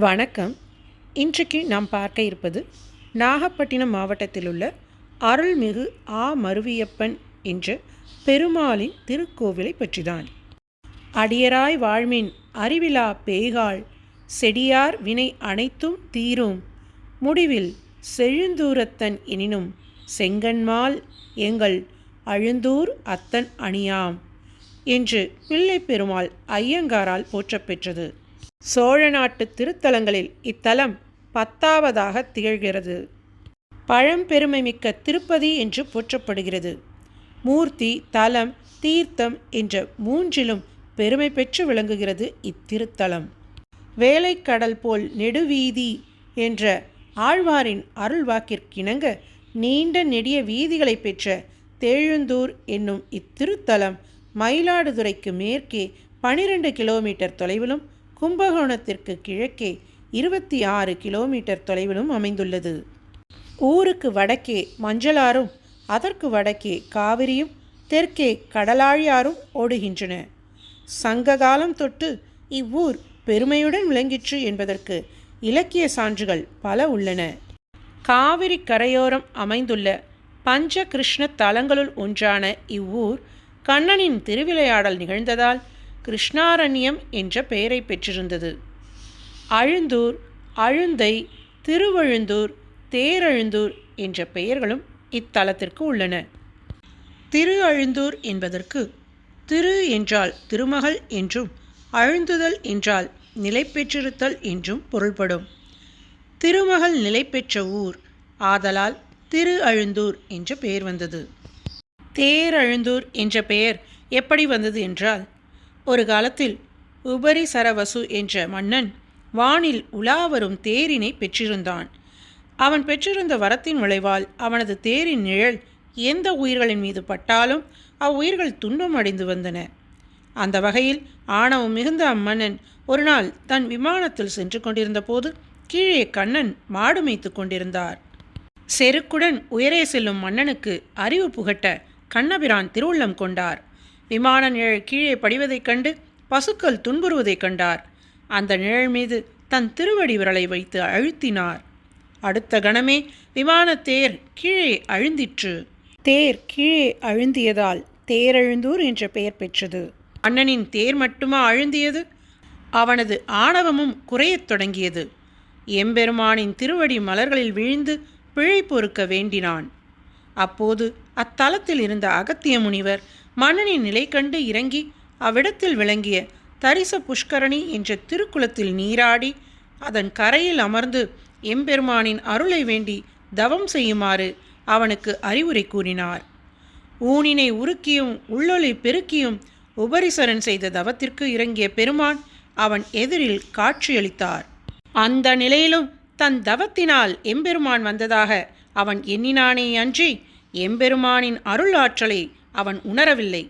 வணக்கம். இன்றைக்கு நாம் பார்க்க இருப்பது நாகப்பட்டினம் மாவட்டத்தில் உள்ள அருள்மிகு ஆ. மருவியப்பன் என்ற பெருமாளின் திருக்கோவிலை பற்றிதான். அடியராய் வாழ்மின் அறிவிலா பேய்கால் செடியார் வினை அனைத்தும் தீரும். முடிவில் செழுந்தூரத்தன் எனினும் செங்கன்மால் எங்கள் அழுந்தூர் அத்தன் அணியாம் என்று பிள்ளை பெருமாள் ஐயங்காரால் போற்றப்பெற்றது சோழ நாட்டு திருத்தலங்களில் இத்தலம் பத்தாவதாக திகழ்கிறது. பழம்பெருமை மிக்க திருப்பதி என்று போற்றப்படுகிறது. மூர்த்தி தலம் தீர்த்தம் என்ற மூன்றிலும் பெருமை பெற்று விளங்குகிறது இத்திருத்தலம். வேலைக்கடல் போல் நெடுவீதி என்ற ஆழ்வாரின் அருள் வாக்கிற்கிணங்க நீண்ட நெடிய வீதிகளை பெற்ற தேழுந்தூர் என்னும் இத்திருத்தலம் மயிலாடுதுறைக்கு மேற்கே பனிரெண்டு கிலோமீட்டர் தொலைவிலும் கும்பகோணத்திற்கு கிழக்கே இருபத்தி ஆறு கிலோமீட்டர் தொலைவிலும் அமைந்துள்ளது. ஊருக்கு வடக்கே மஞ்சளாறும் அதற்கு வடக்கே காவிரியும் தெற்கே கடலாழியாரும் ஓடுகின்றன. சங்க காலம் தொட்டு இவ்வூர் பெருமையுடன் விளங்கிற்று என்பதற்கு இலக்கிய சான்றுகள் பல உள்ளன. காவிரி கரையோரம் அமைந்துள்ள பஞ்ச கிருஷ்ண தலங்களுள் ஒன்றான இவ்வூர் கண்ணனின் திருவிளையாடல் நிகழ்ந்ததால் கிருஷ்ணாரண்யம் என்ற பெயரை பெற்றிருந்தது. அழுந்தூர் அழுந்தை திருவழுந்தூர் தேரழுந்தூர் என்ற பெயர்களும் இத்தலத்திற்கு உள்ளன. திரு அழுந்தூர் என்பதற்கு திரு என்றால் திருமகள் என்றும் அழுந்துதல் என்றால் நிலை பெற்றிருத்தல் என்றும் பொருள்படும். திருமகள் நிலை பெற்ற ஊர் ஆதலால் திரு அழுந்தூர் என்ற பெயர் வந்தது. தேரழுந்தூர் என்ற பெயர் எப்படி வந்தது என்றால் ஒரு காலத்தில் உபரி சரவசு என்ற மன்னன் வானில் உலாவரும் தேரினை பெற்றிருந்தான். அவன் பெற்றிருந்த வரத்தின் விளைவால் அவனது தேரின் நிழல் எந்த உயிர்களின் மீது பட்டாலும் அவ்வுயிர்கள் துன்பம் அடைந்து வந்தன. அந்த வகையில் ஆணவம் மிகுந்த அம்மன்னன் ஒரு நாள் தன் விமானத்தில் சென்று கொண்டிருந்த போது கீழே கண்ணன் மாடு மேய்த்து கொண்டிருந்தார். செருக்குடன் உயரே செல்லும் மன்னனுக்கு அறிவு புகட்ட கண்ணபிரான் திருவுள்ளம் கொண்டார். விமான நிழல் கீழே படிவதைக் கண்டு பசுக்கள் துன்புறுவதைக் கண்டார். அந்த நிழல் மீது தன் திருவடி விரலை வைத்து அழுத்தினார். அடுத்த கணமே விமான தேர் கீழே அழுந்திற்று. தேர் கீழே அழுந்தியதால் தேரழுந்தூர் என்ற பெயர் பெற்றது. அண்ணனின் தேர் மட்டுமா அழுந்தியது? அவனது ஆணவமும் குறையத் தொடங்கியது. எம்பெருமானின் திருவடி மலர்களில் விழுந்து பிழை பொறுக்க வேண்டினான். அப்போது அத்தலத்தில் இருந்த அகத்திய முனிவர் மன்னனின் நிலை கண்டு இறங்கி அவ்விடத்தில் விளங்கிய தரிச புஷ்கரணி என்ற திருக்குளத்தில் நீராடி அதன் கரையில் அமர்ந்து எம்பெருமானின் அருளை வேண்டி தவம் செய்யுமாறு அவனுக்கு அறிவுரை கூறினார். ஊனினை உருக்கியும் உள்ளொலை பெருக்கியும் உபரிசரன் செய்த தவத்திற்கு இறங்கிய பெருமான் அவன் எதிரில் காட்சியளித்தார். அந்த நிலையிலும் தன் தவத்தினால் எம்பெருமான் வந்ததாக அவன் எண்ணினானே அன்றி எம்பெருமானின் அருள் ஆற்றலை அவன் உணரவில்லை.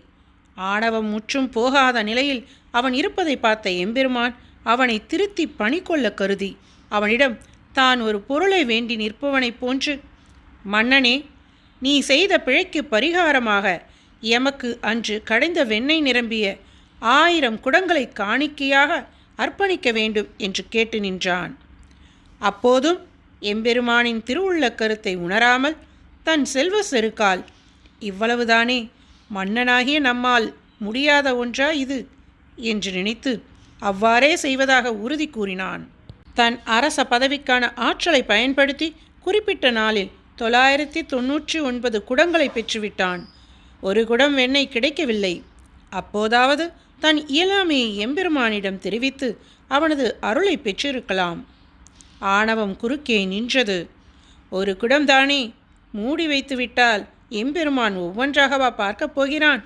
ஆணவம் முற்றும் போகாத நிலையில் அவன் இருப்பதை பார்த்த எம்பெருமான் அவனை திருத்தி பணி கொள்ள கருதி அவனிடம் தான் ஒரு பொருளை வேண்டி நிற்பவனைப் போன்று மன்னனே நீ செய்த பிழைக்கு பரிகாரமாக எமக்கு அன்று கடைந்த வெண்ணெய் நிரம்பிய ஆயிரம் குடங்களை காணிக்கையாக அர்ப்பணிக்க வேண்டும் என்று கேட்டு நின்றான். அப்போதும் எம்பெருமானின் திருவுள்ள கருத்தை உணராமல் தன் செல்வ செருக்கால் இவ்வளவுதானே? மன்னனாகிய நம்மால் முடியாத ஒன்றா இது? என்று நினைத்து அவ்வாறே செய்வதாக உறுதி கூறினான். தன் அரச பதவிக்கான ஆற்றலை பயன்படுத்தி குறிப்பிட்ட நாளில் தொள்ளாயிரத்தி தொன்னூற்றி ஒன்பது குடங்களை பெற்றுவிட்டான். ஒரு குடம் வெண்ணெய் கிடைக்கவில்லை. அப்போதாவது தன் இயலாமையை எம்பெருமானிடம் தெரிவித்து அவனது அருளை பெற்றிருக்கலாம். ஆணவம் குறுக்கே நின்றது. ஒரு குடம்தானே? மூடி வைத்துவிட்டால் எம்பெருமான் ஒவ்வொன்றாகவா பார்க்கப் போகிறான்?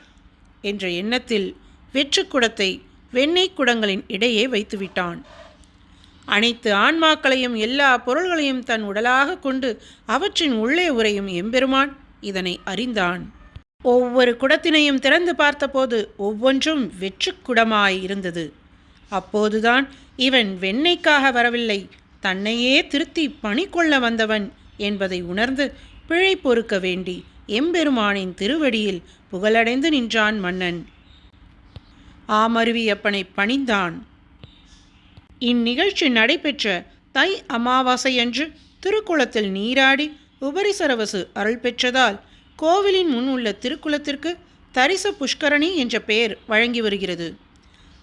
என்ற எண்ணத்தில் வெற்றுக்குடத்தை வெண்ணெய் குடங்களின் இடையே வைத்துவிட்டான். அனைத்து ஆன்மாக்களையும் எல்லா பொருள்களையும் தன் உடலாக கொண்டு அவற்றின் உள்ளே உரையும் எம்பெருமான் இதனை அறிந்தான். ஒவ்வொரு குடத்தினையும் திறந்து பார்த்தபோது ஒவ்வொன்றும் வெற்றுக்குடமாய் இருந்தது. அப்போதுதான் இவன் வெண்ணெய்க்காக வரவில்லை தன்னையே திருத்தி பணி கொள்ள வந்தவன் என்பதை உணர்ந்து பிழை பொறுக்க வேண்டி எம்பெருமானின் திருவடியில் புகழடைந்து நின்றான் மன்னன். ஆமருவியப்பனை பணிந்தான். இந்நிகழ்ச்சி நடைபெற்ற தை அமாவாசையன்று திருக்குளத்தில் நீராடி உபரிசரவசு அருள் பெற்றதால் கோவிலின் முன் உள்ள திருக்குளத்திற்கு தரிச புஷ்கரணி என்ற பெயர் வழங்கி வருகிறது.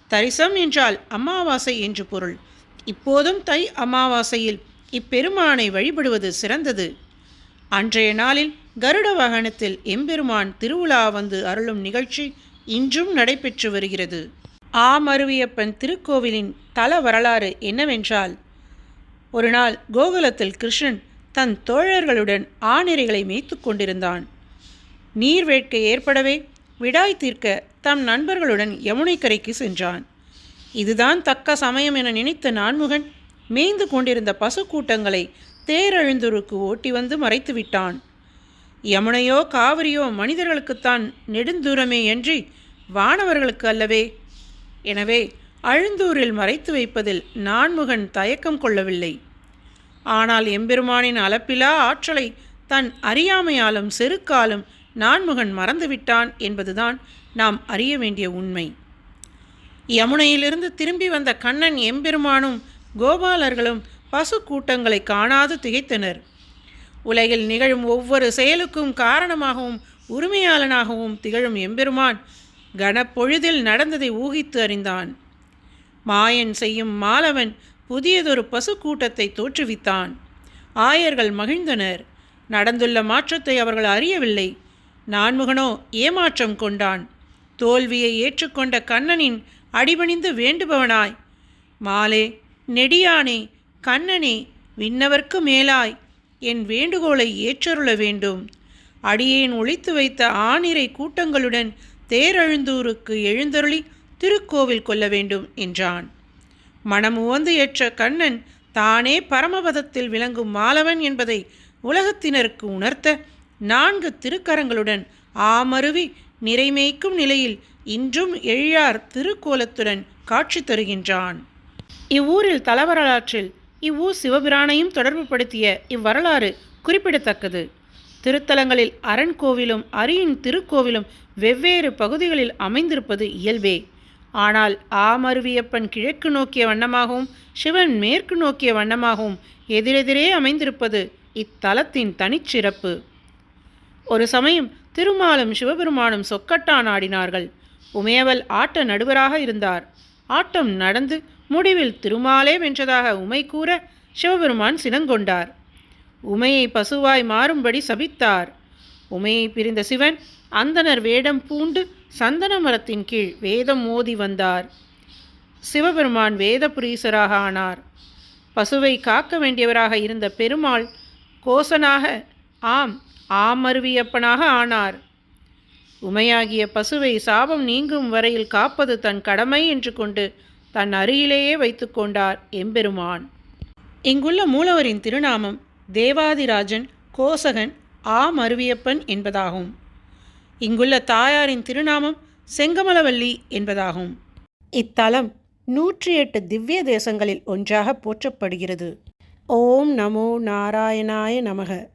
தரிசம் என்றால் அமாவாசை என்று பொருள். இப்போதும் தை அமாவாசையில் இப்பெருமானை வழிபடுவது சிறந்தது. அன்றைய நாளில் கருட வாகனத்தில் எம்பெருமான் திருவிழா வந்து அருளும் நிகழ்ச்சி இன்றும் நடைபெற்று வருகிறது. ஆமருவியப்பன் திருக்கோவிலின் தல வரலாறு என்னவென்றால் ஒரு நாள் கோகுலத்தில் கிருஷ்ணன் தன் தோழர்களுடன் ஆணிரைகளை மேய்த்து கொண்டிருந்தான். நீர் வேட்கை ஏற்படவே விடாய் தீர்க்க தம் நண்பர்களுடன் யமுனை கரைக்கு சென்றான். இதுதான் தக்க சமயம் என நினைத்த நான்முகன் மேய்ந்து கொண்டிருந்த பசு கூட்டங்களை தேரழுந்தூருக்கு ஓட்டி வந்து மறைத்து விட்டான் யமுனையோ காவிரியோ மனிதர்களுக்குத்தான் நெடுந்தூரமே என்று வானவர்களுக்கு அல்லவே. எனவே அழுந்தூரில் மறைத்து வைப்பதில் நான்முகன் தயக்கம் கொள்ளவில்லை. ஆனால் எம்பெருமானின் அளப்பிலா ஆற்றலை தன் அறியாமையாலும் செருக்காலும் நான்முகன் மறந்துவிட்டான் என்பதுதான் நாம் அறிய வேண்டிய உண்மை. யமுனையிலிருந்து திரும்பி வந்த கண்ணன் எம்பெருமானும் கோபாலர்களும் பசு கூட்டங்களை காணாது திகைத்தனர். உலகில் நிகழும் ஒவ்வொரு செயலுக்கும் காரணமாகவும் உரிமையாளனாகவும் திகழும் எம்பெருமான் கனப்பொழுதில் நடந்ததை ஊகித்து அறிந்தான். மாயன் செய்யும் மாலவன் புதியதொரு பசு கூட்டத்தை தோற்றுவித்தான். ஆயர்கள் மகிழ்ந்தனர். நடந்துள்ள மாற்றத்தை அவர்கள் அறியவில்லை. நான்முகனோ ஏமாற்றம் கொண்டான். தோல்வியை ஏற்றுக்கொண்ட கண்ணனின் அடிபணிந்து வேண்டுபவனாய். மாலே நெடியானே கண்ணனே விண்ணவர்க்கு மேலாய். என் வேண்டுகோளை ஏற்றருள வேண்டும். அடியேன் ஒழித்து வைத்த ஆணிரை கூட்டங்களுடன் தேரழுந்தூருக்கு எழுந்தருளி திருக்கோவில் கொள்ள வேண்டும் என்றான். மனம் உவந்து ஏற்ற கண்ணன் தானே பரமபதத்தில் விளங்கும் மாலவன் என்பதை உலகத்தினருக்கு உணர்த்த நான்கு திருக்கரங்களுடன் ஆமருவி நிறைமேய்க்கும் நிலையில் இன்றும் எழியார் திருக்கோலத்துடன் காட்சி தருகின்றான். இவ்வூரில் தலவரலாற்றில் இவ்வூ சிவபிரானையும் தொடர்புபடுத்திய இவ்வரலாறு குறிப்பிடத்தக்கது. திருத்தலங்களில் அரண் கோவிலும் அரியின் திருக்கோவிலும் வெவ்வேறு பகுதிகளில் அமைந்திருப்பது இயல்பே. ஆனால் ஆமருவியப்பன் கிழக்கு நோக்கிய வண்ணமாகவும் சிவன் மேற்கு நோக்கிய வண்ணமாகவும் எதிரெதிரே அமைந்திருப்பது இத்தலத்தின் தனிச்சிறப்பு. ஒரு சமயம் திருமாலும் சிவபெருமானும் சொக்கட்டான் ஆடினார்கள் உமையவல் ஆட்ட நடுவராக இருந்தார். ஆட்டம் நடந்து முடிவில் திருமாலே வென்றதாக உமை கூற சிவபெருமான் சினங்கொண்டார். உமையை பசுவாய் மாறும்படி சபித்தார். உமையை பிரிந்த சிவன் அந்தனர் வேடம் பூண்டு சந்தன மரத்தின் கீழ் வேதம் மோதி வந்தார். சிவபெருமான் வேதபுரீசராக ஆனார். பசுவை காக்க வேண்டியவராக இருந்த பெருமாள் கோசனாக ஆம் ஆமருவியப்பனாக ஆனார். உமையாகிய பசுவை சாபம் நீங்கும் வரையில் காப்பது தன் கடமை என்று கொண்டு தன் அருகிலேயே வைத்து கொண்டார் எம்பெருமான். இங்குள்ள மூலவரின் திருநாமம் தேவாதிராஜன் கோசகன் ஆ. மருவியப்பன் என்பதாகும். இங்குள்ள தாயாரின் திருநாமம் செங்கமலவல்லி என்பதாகும். இத்தலம் நூற்றி எட்டு திவ்ய தேசங்களில் ஒன்றாக போற்றப்படுகிறது. ஓம் நமோ நாராயணாய நமக.